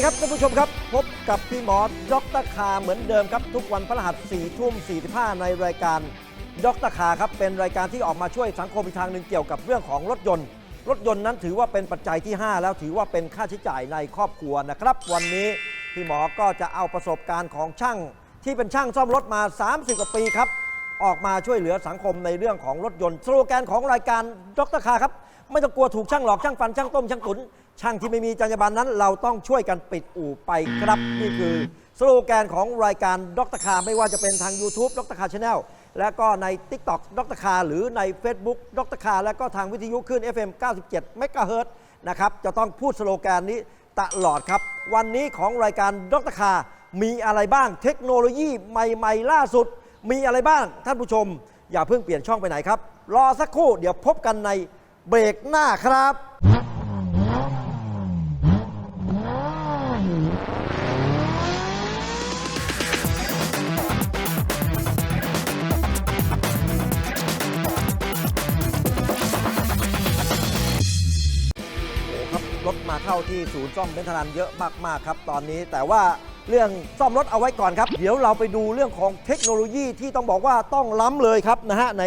ดีครับท่านผู้ชมครับ พบกับพี่หมอดรคาเหมือนเดิมครับ ทุกวันพฤหัส4ทุ่ม45 ในรายการดรคาครับเป็นรายการที่ออกมาช่วยสังคมอีกทางหนึ่งเกี่ยวกับเรื่องของรถยนต์ รถยนต์นั้นถือว่าเป็นปัจจัยที่ 5 แล้วถือว่าเป็นค่าใช้จ่ายในครอบครัวนะครับ วันนี้พี่หมอก็จะเอาประสบการณ์ของช่าง ที่เป็นช่างซ่อมรถมา 30 กว่าปีครับ ออกมาช่วยเหลือสังคมในเรื่องของรถยนต์สโลแกนของรายการดรคาครับไม่ต้องกลัวถูกช่างหลอกช่างฟันช่างต้มช่างตุน ช่างที่ไม่มีจรรยาบรรณนั้น เราต้องช่วยกันปิดอู่ไปครับ นี่คือสโลแกนของรายการดรคาไม่ว่าจะเป็นทาง YouTube ดรคาชาแนลและก็ใน TikTok ดรคาหรือใน Facebook ดรคาและก็ทางวิทยุขึ้น FM 97เมกะเฮิรตนะครับจะต้องพูดสโลแกนนี้ตลอดครับ วันนี้ของรายการดรคา มีอะไรบ้างเทคโนโลยีใหม่ ๆ ล่าสุด มีอะไรบ้างท่านผู้ชม อย่าเพิ่งเปลี่ยนช่องไปไหนครับ รอสักครู่เดี๋ยวพบกันในเบรกหน้าครับ เข้าที่ศูนย์ซ่อมเบนทรันเยอะมากๆครับตอนนี้ แต่ว่าเรื่องซ่อมรถเอาไว้ก่อนครับ เดี๋ยวเราไปดูเรื่องของเทคโนโลยีที่ต้องบอกว่าต้องล้ำเลยครับนะฮะใน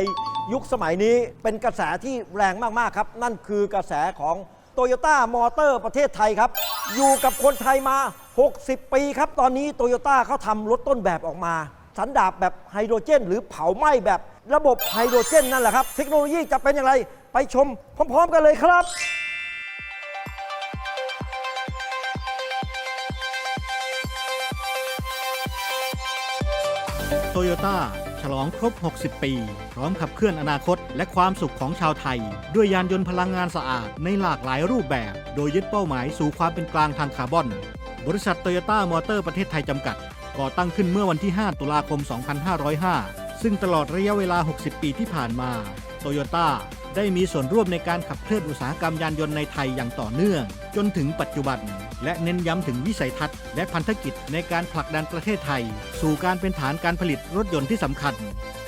ยุคสมัยนี้เป็นกระแสที่แรงมากๆครับ นั่นคือกระแสของโตโยต้ามอเตอร์ประเทศไทยครับ อยู่กับคนไทยมา 60 ปีครับ ตอนนี้โตโยต้าเขาทำรถต้นแบบออกมา สันดาบแบบไฮโดรเจน หรือเผาไหม้แบบระบบไฮโดรเจนนั่นแหละครับ เทคโนโลยีจะเป็นอย่างไร ไปชมพร้อม ๆ กันเลยครับ โตโยต้าฉลองครบ 60 ปี พร้อมขับเคลื่อนอนาคต และความสุขของชาวไทย ด้วยยานยนต์พลังงานสะอาดในหลากหลายรูปแบบ โดยยึดเป้าหมายสู่ความเป็นกลางทางคาร์บอน บริษัทโตโยต้ามอเตอร์ประเทศไทยจำกัด ก่อตั้งขึ้นเมื่อวันที่ 5 ตุลาคม 2505 ซึ่งตลอดระยะเวลา 60 ปีที่ผ่านมาโตโยต้าได้มีส่วนร่วมในการขับเคลื่อนอุตสาหกรรมยานยนต์ในไทยอย่างต่อเนื่อง จนถึงปัจจุบัน และเน้นย้ำถึงวิสัยทัศน์และพันธกิจในการผลักดันประเทศไทย สู่การเป็นฐานการผลิตรถยนต์ที่สำคัญ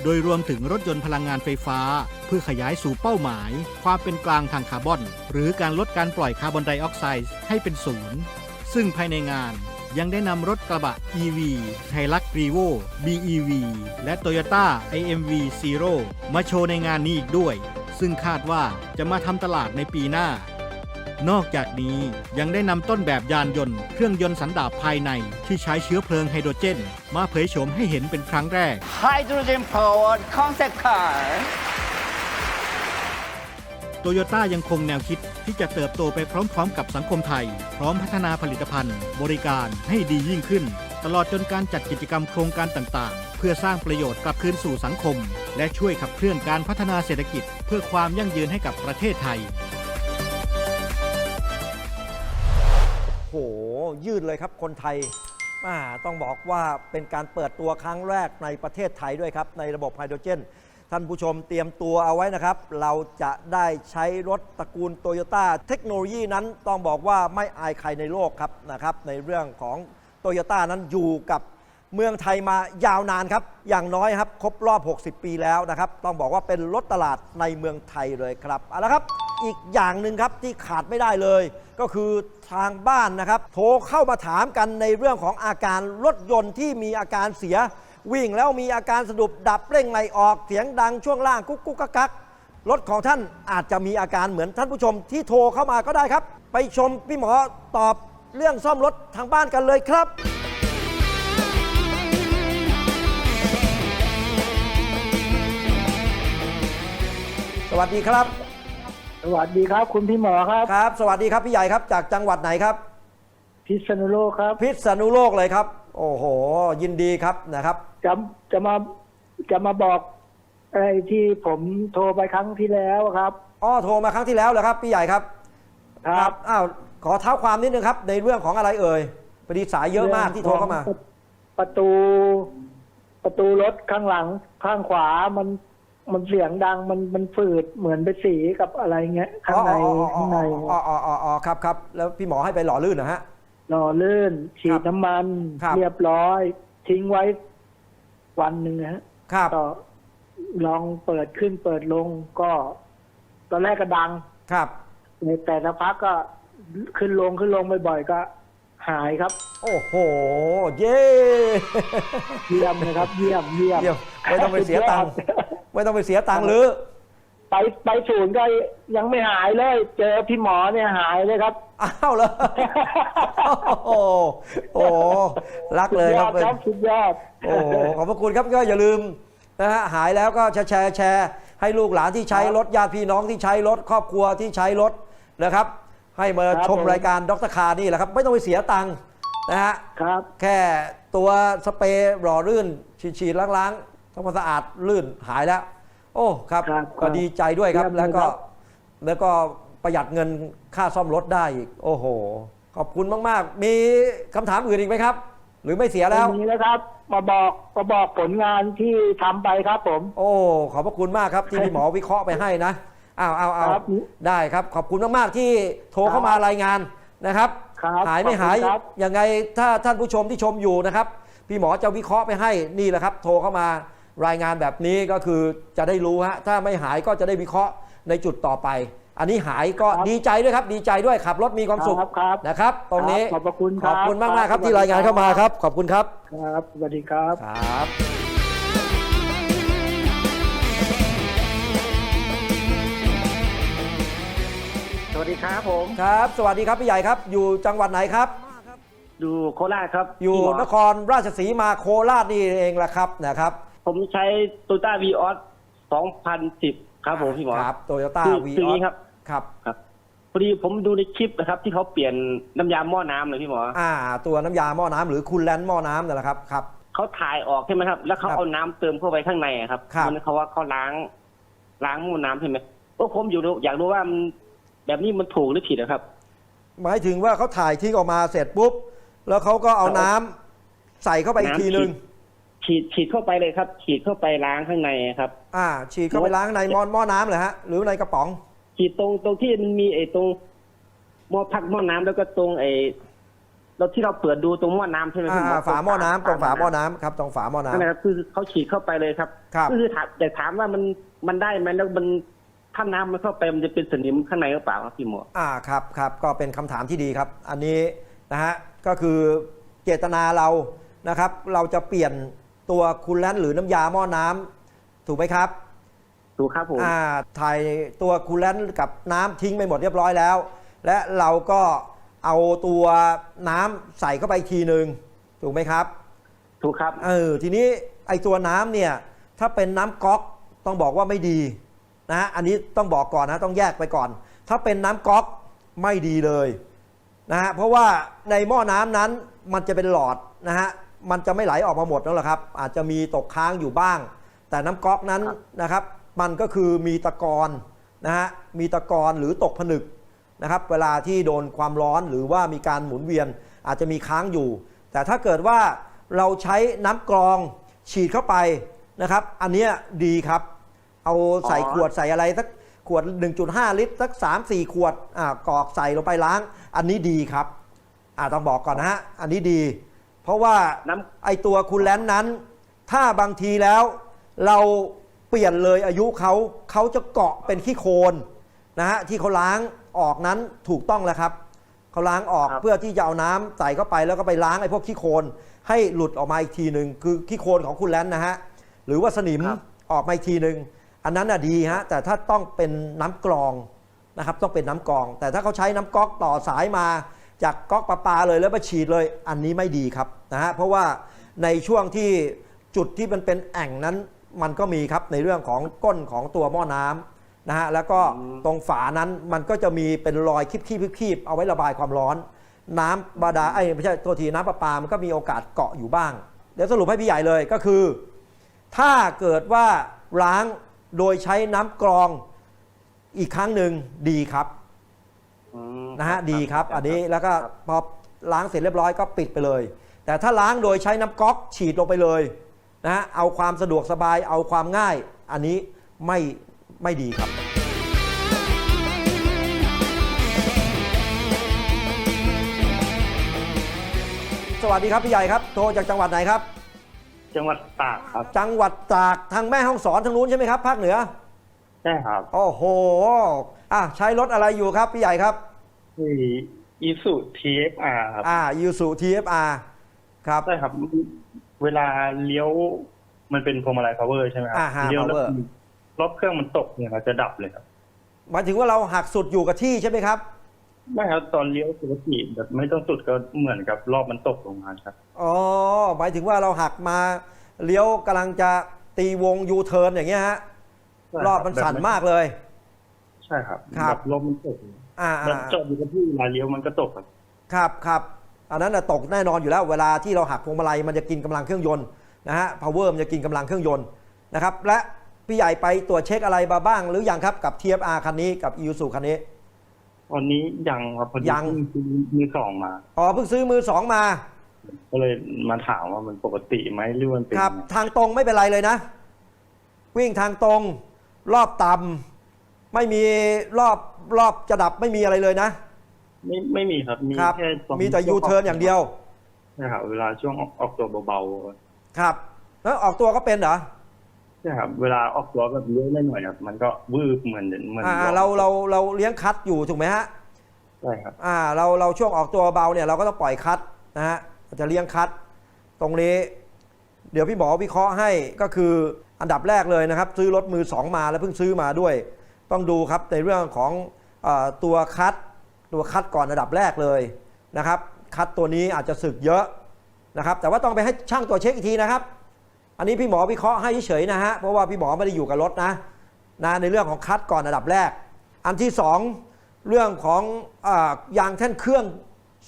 โดยรวมถึงรถยนต์พลังงานไฟฟ้า เพื่อขยายสู่เป้าหมาย ความเป็นกลางทางคาร์บอน หรือการลดการปล่อยคาร์บอนไดออกไซด์ให้เป็นศูนย์ซึ่งภายในงานยังได้นำรถกระบะ EV ไทลักรีโว BEV และ Toyota IMV Zero มาโชว์ในงานนี้อีกด้วย ซึ่งคาดว่าจะมาทำตลาดในปีหน้า นอกจากนี้ยังได้นำต้นแบบยานยนต์ เครื่องยนต์สันดาปภายในที่ใช้เชื้อเพลิงไฮโดรเจน มาเผยโฉมให้เห็นเป็นครั้งแรก hydrogen powered concept car โตโยต้ายังคงแนวคิดที่จะเติบโตไปพร้อมๆกับสังคมไทย พร้อมพัฒนาผลิตภัณฑ์ บริการให้ดียิ่งขึ้น ตลอดจนการจัดกิจกรรมโครงการต่างๆ เพื่อสร้างประโยชน์กลับคืนสู่สังคม และช่วยขับเคลื่อนการพัฒนาเศรษฐกิจ เพื่อความยั่งยืนให้กับประเทศไทย ยืดเลยครับคนไทยต้องบอกว่าเป็นการเปิดตัวครั้งแรกในประเทศไทยด้วยครับ ในระบบไฮโดรเจน ท่านผู้ชมเตรียมตัวเอาไว้นะครับ เราจะได้ใช้รถตระกูลโตโยต้าเทคโนโลยีนั้นต้องบอกว่าไม่อายใครในโลกครับนะครับในเรื่องของโตโยต้านั้นอยู่กับเมืองไทยมายาวนานครับ อย่างน้อยครับ ครบรอบ 60 ปีแล้วนะครับ ต้องบอกว่าเป็นรถตลาดในเมืองไทยเลยครับเอาละครับ อีกอย่างหนึ่งครับที่ขาดไม่ได้เลย ก็คือทางบ้านนะครับ โทรเข้ามาถามกันในเรื่องของอาการรถยนต์ที่มีอาการเสีย วิ่งแล้วมีอาการสะดุดดับเร่งไม่ออกเสียงดังช่วงล่างกุ๊กกุ๊กกักกักรถของท่านอาจจะมีอาการเหมือนท่านผู้ชมที่โทรเข้ามาก็ได้ครับ ไปชมพี่หมอตอบเรื่องซ่อมรถทางบ้านกันเลยครับสวัสดีครับ สวัสดีครับ คุณพี่หมอครับ ครับ สวัสดีครับพี่ใหญ่ครับจากจังหวัดไหนครับ พิษณุโลกครับ พิษณุโลกเลยครับ โอ้โห ยินดีครับนะครับ จะจะมาจะมาบอกอะไรที่ผมโทรไปครั้งที่แล้วครับ อ้อโทรมาครั้งที่แล้วเหรอครับพี่ใหญ่ครับครับอ้าวขอเท้าความนิดนึงครับ ในเรื่องของอะไรเอ่ยพอดีสายเยอะมากที่โทรเข้ามารื่องของประตู ประตูรถข้างหลังข้างขวามัน มันเสียงดังมันมันฝืดเหมือนไปสีกับอะไรเงี้ยข้างในข้างในอ๋ออ๋ออ๋ออ๋อครับครับแล้วพี่หมอให้ไปหล่อลื่นนะฮะหล่อลื่น ฉีครัดบน้ำมันครับเรียบร้อย ทิ้งไว้วันหนึ่งนะฮะครับก็ลองเปิดขึ้นเปิดลงก็ ตอนแรกก็ดังครับ แต่สักพักก็ขึ้นลงขึ้นลงบ่อยๆก็ หายครับ โอ้โห เย้เยี่ยมนะครับ เยี่ยมเยี่ยมเยี่ยมไม่ต้องไปเสียตังค์ไม่ต้องไปเสียตังค์หรือ ไปไปศูนย์ก็ยังไม่หายเลย เจอพี่หมอเนี่ยหายเลยครับ อ้าวเหรอโอ้โหโอ้โหรักเลยครับสุดยอดครับสุดยอดโอ้โหขอบพระคุณครับก็อย่าลืมนะฮะหายแล้วก็แชร์แชร์แชร์ให้ลูกหลานที่ใช้รถญาติพี่น้องที่ใช้รถครอบครัวที่ใช้รถนะครับ ให้มาครับชมผม รายการดรคานี่แหละครับ ไม่ต้องไปเสียตังค์นะฮะ ครับ แค่ตัวสเปรย์หล่อลื่น ฉีดๆล้างๆทำความสะอาดลื่นหายแล้ว โอ้ครับครับก็ดีใจด้วยครับเยี่ยมแล้วก็เลยครับ แล้วก็ประหยัดเงินค่าซ่อมรถได้อีก โอ้โห ขอบคุณมากๆ มีคำถามอื่นอีกไหมครับ หรือไม่เสียแล้ว วันนี้นะครับ มาบอกมาบอกผลงานที่ทำไปครับผม โอ้ ขอบพระคุณมากครับที่พี่หมอวิเคราะห์ไปให้นะ อ้าวอ้าวอ้าวครับได้ครับ ขอบคุณมาก ๆ ที่โทรเข้ามารายงานนะครับ ครับหายไม่หายขอบคุณครับ ยังไงถ้าท่านผู้ชมที่ชมอยู่นะครับ พี่หมอจะวิเคราะห์ไปให้นี่แหละครับ โทรเข้ามารายงานแบบนี้ก็คือจะได้รู้ฮะถ้าไม่หายก็จะได้วิเคราะห์ในจุดต่อไป อันนี้หายก็ดีใจด้วยครับ ดีใจด้วยขับรถมีความสุขครับครับนะครับ ตรงนี้ครับขอบพระคุณขครับอบคุณมากมากๆครับครับที่รายงานเข้ามาครับ ขอบคุณครับ ครับสวัสดีครับ ครับ สวัสดีครับผมครับ สวัสดีครับพี่ใหญ่ครับ อยู่จังหวัดไหนครับดูโคราชครับอยู่พี่หมนครราชสีมาโคราชนี่เองแหละครับนะครับ ผมใช้โตต้าวีออส2010 ครับผมพี่หมอครับโตโยต้าคือวีคือออย่างอนี้ครับครับครับพอดีผมดูในคลิปนะครับ ที่เขาเปลี่ยนน้ำยาหม้อน้ำเลยพี่หมออ่า ตัวน้ำยาหม้อน้ำหรือคูลแลนต์หม้อน้ำนั่นแหละครับครับเขาถ่ายออกใช่ไหมครับ แล้วเขาครับเอาน้ำเติมเข้าไปข้างในอะครับครับมันเขาว่าเขาล้าง ล้างหม้อน้ำใช่ไหมโอ้ผมอยู่ดูอยากรู้ว่ามัน แบบนี้มันถูกหรือผิดนะครับ หมายถึงว่าเขาถ่ายทิ้งออกมาเสร็จปุ๊บ แล้วเขาก็เอาน้ำใส่เข้าไปอีกน้ำ ทีนึง ฉีดฉีดเข้าไปเลยครับ ฉีดเข้าไปล้างข้างในครับ อ่า ฉีดเข้าไปล้างในหม้อหม้อน้ำเลยฮะ หรือในกระป๋อง ฉีดตรงตรงที่มันมีไอ้ตรงหม้อพักหม้อน้ำแล้วก็ตรงไอ้เราที่เราเปิดดูตรงหม้อน้ำใช่ไหมอ่าพี่ฝาหม้อน้ำตรงฝาหม้อน้ำครับ ตรงฝาหม้อน้นั่นแหละครับคือเขาฉีดเข้าไปเลยครับครับก็คือถามแต่ถามว่ามันมันได้ไหมแล้วมัน ถ้าน้ำมันเข้าไปมันจะเป็นสนิมข้างในหรือเปล่าครับพี่หมอำอ่าครับครับก็เป็นคำถามที่ดีครับ อันนี้นะฮะก็คือเจตนาเรานะครับ เราจะเปลี่ยนตัวคูลแลนต์หรือน้ำยาหม้อน้ำถูกไหมครับ ถูกครับผม อ่าถ่ายตัวคูลแลนต์กับน้ำทิ้งไปหมดเรียบร้อยแล้ว และเราก็เอาตัวน้ำใส่เข้าไปอีกทีหนึ่งถูกไหมครับ ถูกครับ เออทีนี้ไอตัวน้ำเนี่ย ถ้าเป็นน้ำก๊อกต้องบอกว่าไม่ดี นะฮะอันนี้ต้องบอกก่อนนะต้องแยกไปก่อน ถ้าเป็นน้ำก๊อกไม่ดีเลยนะฮะเพราะว่าในหม้อน้ำนั้นมันจะเป็นหลอดนะฮะมันจะไม่ไหลออกมาหมดนั่นแหละครับ อาจจะมีตกค้างอยู่บ้าง แต่น้ำก๊อกนั้นครับนะครับ มันก็คือมีตะกอนนะฮะมีตะกอนหรือตกผนึกนะครับ เวลาที่โดนความร้อนหรือว่ามีการหมุนเวียนอาจจะมีค้างอยู่ แต่ถ้าเกิดว่าเราใช้น้ำกรองฉีดเข้าไปนะครับ อันเนี้ยดีครับ เอาใส่อ๋อขวดใส่อะไรสักขวด 1.5 ลิตรสัก 3-4 ขวดอ่ากรอกใส่ลงไปล้าง อันนี้ดีครับอ่าต้องบอกก่อนนะฮะอันนี้ดี เพราะว่าน้ำ ไอตัวคูลแลนต์นั้น ถ้าบางทีแล้ว เราเปลี่ยนเลยอายุเขาเขาจะเกาะเป็นขี้โคลนนะฮะที่เขาล้างออกนั้นถูกต้องแล้วครับเขาล้างออกครับ เพื่อที่จะเอาน้ำใส่เข้าไปแล้วก็ไปล้างไอ้พวกขี้โคลนให้หลุดออกมาอีกทีหนึ่งคือขี้โคลนของคูลแลนต์นะฮะหรือว่าสนิมครับออกมาอีกทีหนึ่ง อันนั้นน่ะดีฮะแต่ถ้าต้องเป็นน้ำกรองนะครับต้องเป็นน้ำกรอง แต่ถ้าเขาใช้น้ำก๊อกต่อสายมาจากก๊อกประปาเลยแล้วมาฉีดเลยอันนี้ไม่ดีครับนะฮะเพราะว่าในช่วงที่จุดที่มันเป็นแอ่งนั้นมันก็มีครับในเรื่องของก้นของตัวหม้อน้ำนะฮะแล้วก็ตรงฝานั้นมันก็จะมีเป็นรอยคีบๆๆเอาไว้ระบายความร้อน น้ำบาดาไอ้ไม่ใช่ตัวทีน้ำประปามันก็มีโอกาสเกาะอยู่บ้าง เดี๋ยวสรุปให้พี่ใหญ่เลยก็คือ ถ้าเกิดว่าล้าง โดยใช้น้ำกรองอีกครั้งหนึ่งดีครับอืมนะฮะดีครับ อันนี้แล้วก็พอล้างเสร็จเรียบร้อยก็ปิดไปเลย แต่ถ้าล้างโดยใช้น้ำก๊อกฉีดลงไปเลยนะฮะเอาความสะดวกสบายเอาความง่าย อันนี้ไม่ไม่ดีครับ สวัสดีครับพี่ใหญ่ครับ โทรจากจังหวัดไหนครับ จังหวัดตากครับ จังหวัดตากทางแม่ห้องสอนทางนู้นใช่ไหมครับภาคเหนือใช่ครับโอ้โหอะใช้รถอะไรอยู่ครับพี่ใหญ่ครับที่อีสุทีเอฟอาร์ครับอ่ายูสุ TFR ครับ ใช่ครับ เวลาเลี้ยวมันเป็นพวงมาลัยพาวเวอร์ใช่ไหมครัอ่าฮะเลี้ยวแล้ว power รอบเครื่องมันตกเนี่ยครับจะดับเลยครับหมายถึงว่าเราหักสุดอยู่กับที่ใช่ไหมครับ ไม่ครับตอนเลี้ยวปกติแบบไม่ต้องสุดก็เหมือนกับรอบมันตกลงมาครับ อ๋อหมายถึงว่าเราหักมาเลี้ยวกำลังจะตีวงยูเทิร์นอย่างเงี้ยฮะใช่ครับ รอบมันสั่นมากเลย ใช่ครับครับแบบรอบมันตกอ่าแล้วอ่าจอดอยู่กับที่เวลาเลี้ยวมันก็ตกครับ ครับครับอันนั้นนะตกแน่นอนอยู่แล้ว เวลาที่เราหักพวงมาลัยมันจะกินกำลังเครื่องยนต์นะฮะ power มันจะกินกำลังเครื่องยนต์นะครับ และพี่ใหญ่ไปตรวจเช็คอะไรมาบ้าง หรือยังครับกับ TFR คันนี้กับ i s u คันนี้ ตอนนี้ยังครับพอดียัง เพิ่งซื้อมือสองมา อ๋อเพิ่งซื้อมือสองมา ก็เลยมาถามว่ามันปกติไหมหรือมันเป็นครับ ยังไงทางตรงไม่เป็นไรเลยนะ วิ่งทางตรงรอบต่ำไม่มีรอบรอบจะดับไม่มีอะไรเลยนะไม่ไม่มีครับ มีครับ แค่อนมีแต่ยูเทิร์นอย่างเดียวใช่ครับเวลาช่วงออกออกตัวเบาครับ แล้วออกตัวก็เป็นเหรอๆ ใช่ครับเวลาออกตัวแบบเลี้ยวได้หน่อยครับมันก็วืบเหมือนเหมือนอ่าเราเราเราเลี้ยงคัดอยู่ถูกไหมฮะใช่ครับอ่าเราเราช่วงออกตัวเบาเนี่ยเราก็ต้องปล่อยคัดนะฮะจะเลี้ยงคัด ตรงนี้ เดี๋ยวพี่หมอวิเคราะห์ให้ก็คืออันดับแรกเลยนะครับ ซื้อรถมือสองมาแล้วเพิ่งซื้อมาด้วย ต้องดูครับในเรื่องของเออตัวคัด ตัวคัดก่อนอันดับแรกเลยนะครับ คัดตัวนี้อาจจะสึกเยอะนะครับ แต่ว่าต้องไปให้ช่างตัวจเช็คอีกทีนะครับ อันนี้พี่หมอวิเคราะห์ให้เฉยนะฮะเพราะว่าพี่หมอไม่ได้อยู่กับรถนะนะในเรื่องของคัดก่อนอันดับแรก อันที่สองเรื่องของอยางแท่นเครื่อง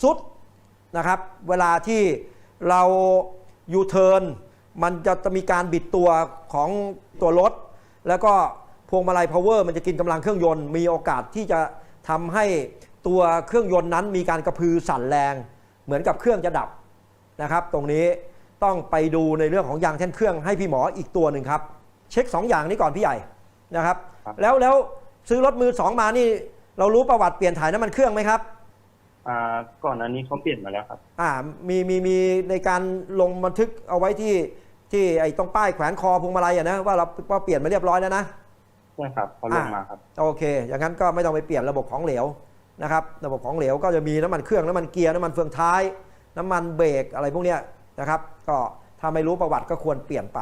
สุดนะครับเวลาที่เรายูเทิร์นมันจะมีการบิดตัวของตัวรถ แล้วก็พวงมาลัยพาวเวอร์มันจะกินกำลังเครื่องยนต์มีโอกาสที่จะทำให้ตัวเครื่องยนต์นั้นมีการกระพือสั่นแรง เหมือนกับเครื่องจะดับนะครับ ตรงนี้ ต้องไปดูในเรื่องของยางแท่นเครื่องให้พี่หมออีกตัวหนึ่งครับ เช็ค 2 อย่างนี้ก่อนพี่ใหญ่นะครับครับ แล้วแล้วซื้อรถมือสองมานี่เรารู้ประวัติเปลี่ยนถ่ายน้ำมันเครื่องไหมครับอ่าก่อนอันนี้เขาเปลี่ยนมาแล้วครับอ่ามีมีมีในการลงบันทึกเอาไว้ที่ที่ไอ้ตรงป้ายแขวนคอพวงมาลัยอะนะว่าเราว่าเปลี่ยนมาเรียบร้อยแล้วนะใช่ครับเขาลงมาครับโอเค อย่างนั้นก็ไม่ต้องไปเปลี่ยนระบบของเหลวนะครับ ระบบของเหลวก็จะมีน้ำมันเครื่องน้ำมันเกียร์น้ำมันเฟืองท้าย น้ำมันเบรกอะไรพวกเนี้ย นะครับ ก็ถ้าไม่รู้ประวัติก็ควรเปลี่ยนไป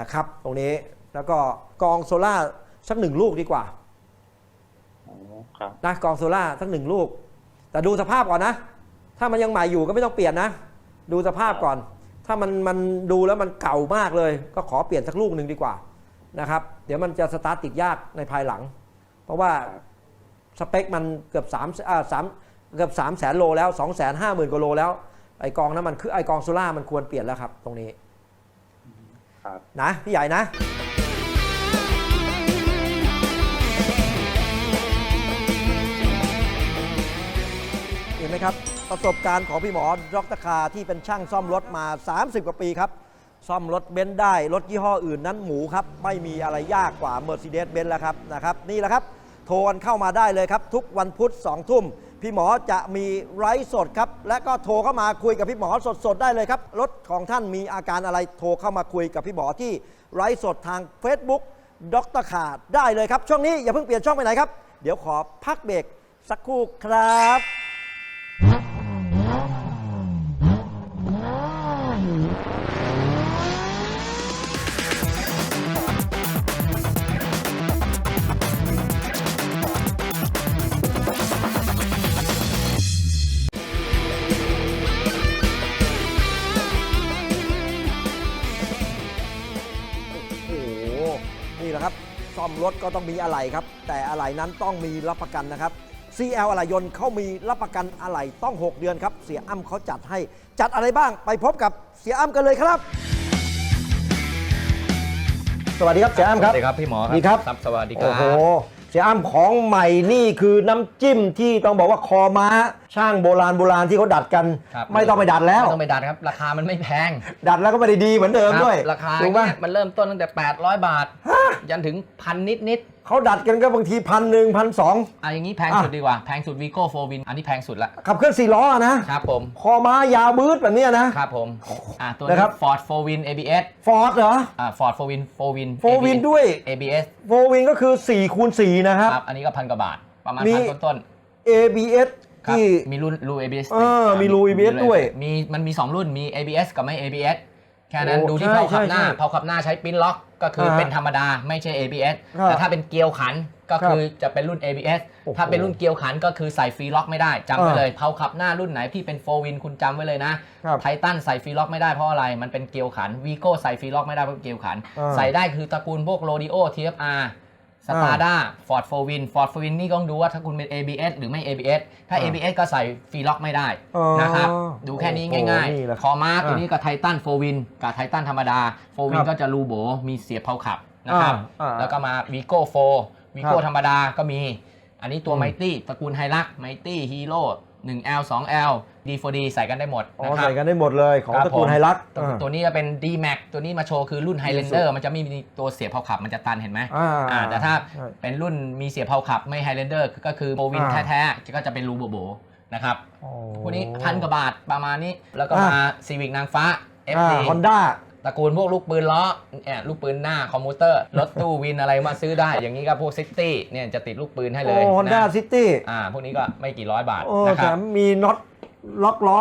นะครับ ตรงนี้แล้วก็กองโซล่าร์สักหนึ่งลูกดีกว่าอ๋อครับนะกองโซล่าร์สักหนึ่งลูก แต่ดูสภาพก่อนนะ ถ้ามันยังใหม่อยู่ก็ไม่ต้องเปลี่ยนนะ ดูสภาพก่อน ถ้ามันมันดูแล้วมันเก่ามากเลย ก็ขอเปลี่ยนสักลูกหนึ่งดีกว่านะครับ เดี๋ยวมันจะสตาร์ทติดยากในภายหลัง เพราะว่าสเปคมันเกือบ3อ่าสามเกือบ3แสนโลแล้ว2 5 0 0 0 0กว่าโลแล้ว ไอกองนั้นมันคือไอกองโซล่าร์มันควรเปลี่ยนแล้วครับ ตรงนี้ครับนะพี่ใหญ่นะเห็นไหมครับ ประสบการณ์ของพี่หมอดรคาที่เป็นช่างซ่อมรถมา 30 กว่าปีครับ ซ่อมรถเบนซ์ได้ รถยี่ห้ออื่นนั้นหมูครับ ไม่มีอะไรยากกว่า Mercedes-Benz แล้วครับนะครับ นี่แหละครับ โทรกันเข้ามาได้เลยครับ ทุกวันพุธ2ทุ่ม พี่หมอจะมีไร้สดครับ และก็โทรเข้ามาคุยกับพี่หมอสดๆได้เลยครับ รถของท่านมีอาการอะไรโทรเข้ามาคุยกับพี่หมอที่ไร้สดทาง Facebook ดรขาดได้เลยครับ ช่วงนี้อย่าเพิ่งเปลี่ยนช่องไปไหนครับ เดี๋ยวขอพักเบรกสักครู่ครับ รถก็ต้องมีอะไหล่ครับ แต่อะไหล่นั้นต้องมีรับประกันนะครับ CL อะไหล่ยนต์เขามีรับประกันอะไหล่ต้อง 6 เดือนครับ เสียอ้ำเขาจัดให้จัดอะไรบ้างไปพบกับเสียอ้ำกันเลยครับ สวัสดีครับเสียอ้ำครับสวัสดีครับพี่หมอดีครับ สวัสดีคโอ้รัโหบเสียอ้ำของใหม่นี่คือน้ำจิ้มที่ต้องบอกว่าคอม้า ช่างโบราณโบราณที่เขาดัดกัน ครับไม่ต้องไปดัดแล้ว ไม่ต้องไปดัดครับ ราคามันไม่แพงดัดแล้วก็ไม่ได้ดีเหมือนเดิมครับด้วยราคาถูกไหมเนี่ยมันเริ่มต้นตั้งแต่ 800 บาท ยันถึงพันนิดนิด เขาดัดกันก็บางทีพันหนึ่งพันสองๆอะอย่างนี้แพงอะสุดดีกว่า แพงสุดวีโก้โฟวินอันนี้แพงสุดละขับเคลื่อนสี่ล้ออะนะครับผม คอม้ายาวบืดแบบเนี้ยนะ ครับผมอะตัวนะนี้ครับ Ford 4 Win ABS ฟอร์ดเหรออ่า Ford 4 Win 4 Win โฟวินด้วย ABS โฟวินก็คือ4คูณ4นะครับ ครับ อันนี้ก็พันกว่าบาท ประมาณมี พันต้น ABS ครับที่ มีรุ่นรู ABS เออมีรู ABS ด้วย มีมันมี 2 รุ่นมี ABS กับไม่ ABS แค่นั้นโอ้ดูที่ใช่เผาขับหน้าใช่ใช่เผาขับหน้าใช้ปิ้นล็อกก็คืออ่าฮะเป็นธรรมดาไม่ใช่ ABS ครับแต่ถ้าเป็นเกียวขันก็ครับคือจะเป็นรุ่น ABS โอ้โหถ้าเป็นรุ่นเกียวขันก็คือใส่ฟรีล็อกไม่ได้จำไว้อ่าเลยเผาขับหน้ารุ่นไหนที่เป็นโฟวินคุณจำไว้เลยนะครับไททันใส่ฟรีล็อกไม่ได้เพราะอะไรมันเป็นเกียวขันวีโก้ใส่ฟรีล็อกไม่ได้เพราะเกียวขัน อ่า ใส่ได้คือตระกูลพวกโรดิโอ TFR สตาร์ด้าฟอร์ดโฟวินฟอร์ดโฟวินนี่ก็ต้องดูว่าถ้าคุณเป็น ABS หรือไม่ ABS ถ้าอ่า ABS ก็ใส่ฟรีล็อกไม่ได้อ๋อนะครับดูแค่นี้ง่ายโอ้โหนี่แหละๆคอมาร์กอ่าตัวนี้กับไททันโฟวินกับไททันธรรมดาโฟวิครันบก็จะรูโบมีเสียบเผาขับนะครับอ่าอ่าแล้วก็มาวีโก้โฟวีโก้ครับธรรมดาก็มี อันนี้ตัวอืมไมตี้ตระกูลไฮรักไมตี้ฮีโร่ 1L 2L D4D ใส่กันได้หมดอ๋อนะครัใส่บ กันได้หมดเลยของครับตระกูลผม ไฮรักตัวตัวนี้จะเป็น D-Max ตัวนี้มาโชว์คือรุ่น Highlander มันจะไม่มีตัวเสียบเผาขับมันจะตันเห็นไหมอ่าอ่าแต่ถ้าใช่เป็นรุ่นมีเสียบเผาขับไม่ Highlander ก็คือโบวินอ่า แท้ๆก็จะเป็นรูโบโบนะครับโอ้พวกนี้พันกว่าบาทประมาณนี้แล้วก็อ่ามมาซีวิกนางฟ้า FD ฮอนด้า ตระกูลพวกลูกปืนล้อเนี่ยลูกปืนหน้าคอมพิวเตอร์รถตู้วินอะไรมาซื้อได้ อย่างนี้ก็พวกซิตี้เนี่ยจะติดลูกปืนให้เลโอ้ยฮอนด้านะซิตี้อ่าพวกนี้ก็ไม่กี่ร้อยบาทโอ้นะคแถรับ มมีน็อตล็อกล้อ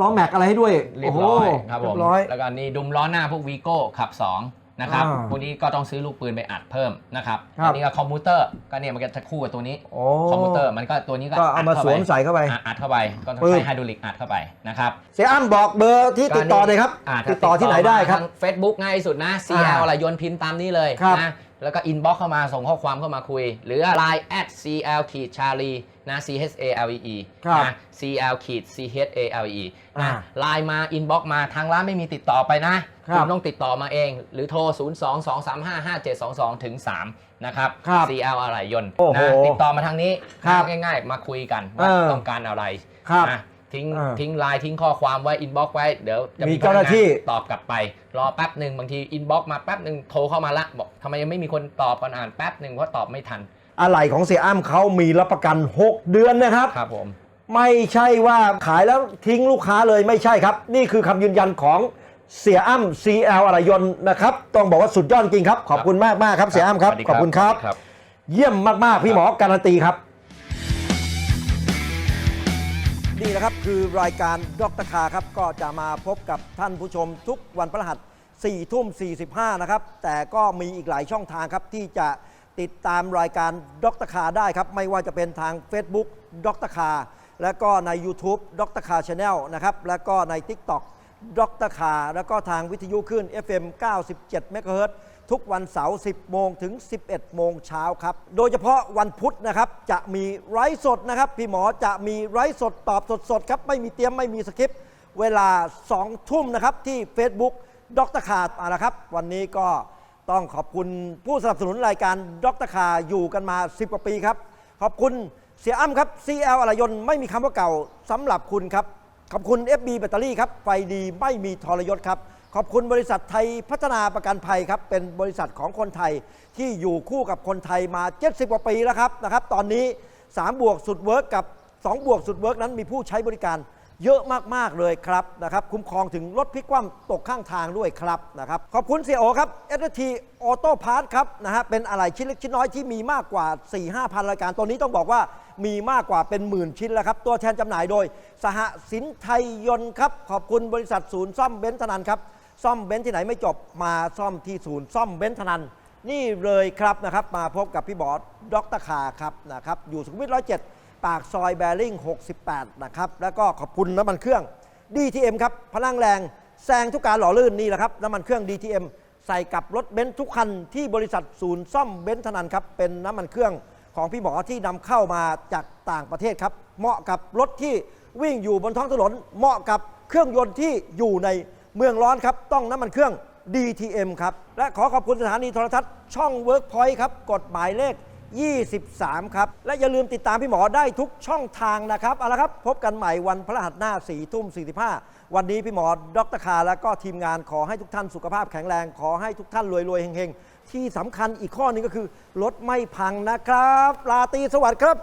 ล้อแม็กอะไรให้ด้วยเรียบร้อยโโหครับผเรีมยบร้อย แล้วก็นี่ดุมล้อหน้าพวกวีโก้ขับ 2 นะครับอ่าพวกนี้ก็ต้องซื้อลูกปืนไปอัดเพิ่มนะครับครับ อันนี้ก็คอมพิวเตอร์ก็เนี่ยมันก็จะคู่กับตัวนี้ โอ้คอมพิวเตอร์มันก็ตัวนี้ก็ก็เอามาดข้สวมใส่เข้าไปอะอัดเข้าไปก็ต้องปึ๊บใช้ไฮดรอลิกอัดเข้าไปนะครับ เสียอ้ำบอกเบอร์ที่ติดต่อเลยครับาติดต่อที่ไหนได้ครับทาง Facebook ง่ายที่สุดนะ อ่ CL าอะไรโยนพินตามนี้เลยครับ นะ แล้วก็อินบ็อกเข้ามาส่งข้อความเข้ามาคุย หรือ Line at CL ขีดชาลีนะ C H A L E E ครับนะ CL ขีด C H A L E อ่านะไลน์มาอินบ็อกมาทางร้านไม่มีติดต่อไปนะครับณต้องติดต่อมาเอง หรือโทร 0 2 2 3 5 5 7 2 2ถึง3นะครับครับ CL อะไรยนต์โอ้โหนะติดต่อมาทางนี้ครับง่ายๆ มาคุยกันว่าเออต้องการอะไรครับนะ ทิ้งเออทิ้งไลน์ทิ้งข้อความไว้อินบ็อกไว้เดี๋ยวจะมีเจ้าหน้าที่ พกงตอบกลับไป รอแป๊บหนึ่งบางทีอินบ็อกมาแป๊บหนึ่งโทรเข้ามาละบอกทำไมยังไม่มีคนตอบก่อนอ่านแป๊บหนึ่งเพราะตอบไม่ทันอะไหล่ของเสียอ้ำเขามีรับประกัน 6 เดือนนะครับ ครับผม ไม่ใช่ว่าขายแล้วทิ้งลูกค้าเลยไม่ใช่ครับ นี่คือคำยืนยันของเสียอ้ำ CL อะไรยนต์นะครับ ต้องบอกว่าสุดยอดจริงครับ ขอบคุณมากมากๆครับเสียอ้ำครับสวัสดีขอบคุณครับสวัสดีครับ เยี่ยมมาก ๆ พี่หมอการันตีครับ นี่นะครับคือรายการดรคาครับก็จะมาพบกับท่านผู้ชมทุกวันพฤหัส4ทุ่ม 45 นะครับ แต่ก็มีอีกหลายช่องทางครับ ที่จะติดตามรายการดรคาได้ครับ ไม่ว่าจะเป็นทาง Facebook ดรคาแล้วก็ใน YouTube ดรคา Channel นะครับ แล้วก็ใน TikTok ดรคาแล้วก็ทางวิทยุขึ้น FM 97 MHz ทุกวันเสาร์ 10 โมงถึง 11 โมงเช้าครับ โดยเฉพาะวันพุธนะครับจะมีไร้สดนะครับ พี่หมอจะมีไร้สดตอบสดๆครับ ไม่มีเตรียมไม่มีสคริปต์เวลา 2 ทุ่มนะครับที่ Facebook ดรคาร์เอาละครับ วันนี้ก็ต้องขอบคุณผู้สนับสนุนรายการดรคาอยู่กันมา 10 กว่าปีครับ ขอบคุณเสียอ้ำครับ CL อรยนไม่มีคำว่าเก่าสำหรับคุณครับ ขอบคุณ FB แบตเตอรี่ครับ ไฟดีไม่มีทรยศครับ ขอบคุณบริษัทไทยพัฒนาประกันภัยครับ เป็นบริษัทของคนไทยที่อยู่คู่กับคนไทยมา 70 กว่าปีแล้วครับนะครับ ตอนนี้ 3 บวกสุดเวิร์กกับ 2 บวกสุดเวิร์กนั้นมีผู้ใช้บริการเยอะมาก ๆ เลยครับนะครับ คุ้มครองถึงรถพลิกคว่ำตกข้างทางด้วยครับนะครับ ขอบคุณเสียโอครับ s อ t ออโต้พาร์ทครับนะฮะเป็นอะไรชิ้นเล็กชิ้นน้อยที่มีมากกว่า 4-5 พันรายการตัวนี้ต้องบอกว่ามีมากกว่าเป็นหมื่นชิ้นแล้วครับ ตัวแทนจำหน่ายโดย สหสินไทยยนต์ครับ ขอบคุณบริษัทศูนย์ซ่อมเบนซ์ธนันครับ ซ่อมเบนซ์ที่ไหนไม่จบมาซ่อมที่ศูนย์ซ่อมเบนซ์ธนันนี่เลยครับนะครับ มาพบกับพี่บอสดรคาครับนะครับ อยู่สุขุมวิทร้อยเจ็ดปากซอยแบริ่ง 68 นะครับ แล้วก็ขอบคุณน้ำมันเครื่อง DTM ครับ พลังแรงแซงทุกการหล่อลื่นนี่แหละครับ น้ำมันเครื่อง DTM ใส่กับรถเบนซ์ทุกคันที่บริษัทศูนย์ซ่อมเบนซ์ธนันครับ เป็นน้ำมันเครื่องของพี่หมอที่นำเข้ามาจากต่างประเทศครับ เหมาะกับรถที่วิ่งอยู่บนท้องถนน เหมาะกับเครื่องยนต์ที่อยู่ใน เมืองร้อนครับ ต้องน้ำมันเครื่อง DTM ครับ และขอขอบคุณสถานีโทรทัศน์ช่อง Workpoint ครับกฎหมายเลข 23 ครับ และอย่าลืมติดตามพี่หมอได้ทุกช่องทางนะครับ เอาละครับ พบกันใหม่วันพฤหัสหน้า4ทุ่ม45 วันนี้พี่หมอดรคาและก็ทีมงานขอให้ทุกท่านสุขภาพแข็งแรง ขอให้ทุกท่านรวยๆเฮงๆ ที่สำคัญอีกข้อหนึงก็คือรถไม่พังนะครับ ลาตรีสวัสดิ์ครับ